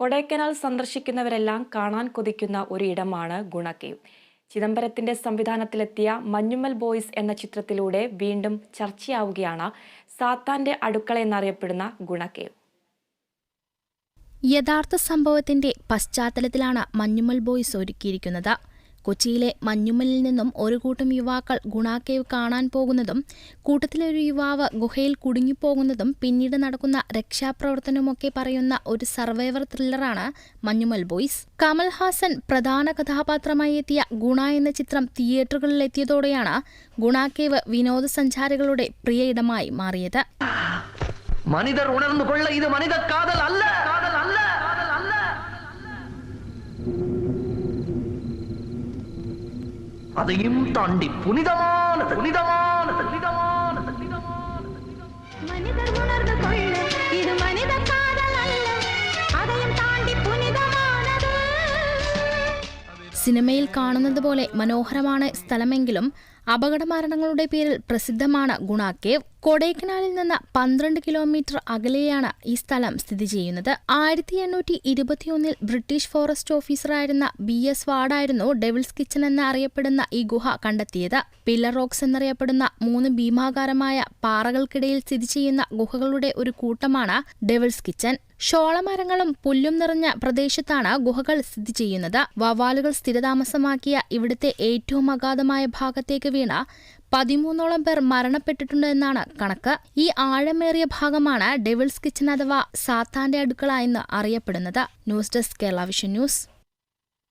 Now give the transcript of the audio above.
കൊടൈക്കനാൽ സന്ദർശിക്കുന്നവരെല്ലാം കാണാൻ കൊതിക്കുന്ന ഒരു ഇടമാണ് ഗുണക്കേവ് ചിദംബരത്തിന്റെ സംവിധാനത്തിലെത്തിയ മഞ്ഞുമ്മൽ ബോയ്സ് എന്ന ചിത്രത്തിലൂടെ വീണ്ടും ചർച്ചയാവുകയാണ് സാത്താന്റെ അടുക്കള എന്നറിയപ്പെടുന്ന ഗുണക്കേവ് യഥാർത്ഥ സംഭവത്തിന്റെ പശ്ചാത്തലത്തിലാണ് മഞ്ഞുമ്മൽ ബോയ്സ് ഒരുക്കിയിരിക്കുന്നത്. കൊച്ചിയിലെ മഞ്ഞുമലിൽ നിന്നും ഒരു കൂട്ടം യുവാക്കൾ ഗുണാക്കേവ് കേവ് കാണാൻ പോകുന്നതും കൂട്ടത്തിലെ ഒരു യുവാവ് ഗുഹയിൽ കുടുങ്ങിപ്പോകുന്നതും പിന്നീട് നടക്കുന്ന രക്ഷാപ്രവർത്തനമൊക്കെ പറയുന്ന ഒരു സർവൈവർ ത്രില്ലറാണ് മഞ്ഞുമൽ ബോയ്സ്. കമൽ ഹാസൻ പ്രധാന കഥാപാത്രമായി എത്തിയ ഗുണ എന്ന ചിത്രം തിയേറ്ററുകളിൽ എത്തിയതോടെയാണ് ഗുണാക്കേവ് കേവ് വിനോദസഞ്ചാരികളുടെ പ്രിയ ഇടമായി മാറിയത്. മനിതർ ഉണർന്നു കൊള്ള ഇത് മനിത കാതൽ അല്ല കാതൽ അല്ല കാതൽ അല്ല அதையும் தாண்டி புனிதமானது புனிதமானது புனிதமானது புனிதமானது மனிதர் உணர்ந்து கொள்ள இது மனித காதல் அல்ல அதையும் தாண்டி புனிதமானது സിനിമയിൽ കാണുന്നത് പോലെ മനോഹരമാണ് സ്ഥലമെങ്കിലും അപകടമരണങ്ങളുടെ പേരിൽ പ്രസിദ്ധമാണ് ഗുണാക്കേവ് കൊടൈക്കനാലിൽ നിന്ന് പന്ത്രണ്ട് കിലോമീറ്റർ അകലെയാണ് ഈ സ്ഥലം സ്ഥിതി ചെയ്യുന്നത്. ആയിരത്തി എണ്ണൂറ്റി ഇരുപത്തിയൊന്നിൽ ബ്രിട്ടീഷ് ഫോറസ്റ്റ് ഓഫീസറായിരുന്ന ബി എസ് വാർഡായിരുന്നു ഡെവിൾസ് കിച്ചൺ എന്നറിയപ്പെടുന്ന ഈ ഗുഹ കണ്ടെത്തിയത്. പില്ലർ റോക്സ് എന്നറിയപ്പെടുന്ന മൂന്ന് ഭീമാകാരമായ പാറകൾക്കിടയിൽ സ്ഥിതി ചെയ്യുന്ന ഗുഹകളുടെ ഒരു കൂട്ടമാണ് ഡെവിൾസ് കിച്ചൺ. ഷോളമരങ്ങളും പുല്ലും നിറഞ്ഞ പ്രദേശത്താണ് ഗുഹകൾ സ്ഥിതി ചെയ്യുന്നത്. വവാലുകൾ സ്ഥിരതാമസമാക്കിയ ഇവിടുത്തെ ഏറ്റവും അഗാധമായ ഭാഗത്തേക്ക് വീണ പതിമൂന്നോളം പേർ മരണപ്പെട്ടിട്ടുണ്ട് എന്നാണ് കണക്ക്. ഈ ആഴമേറിയ ഭാഗമാണ് ഡെവിൾസ് കിച്ചൺ അഥവാ സാത്താന്റെ അടുക്കള എന്ന് അറിയപ്പെടുന്നത്. News desk Kerala vision news.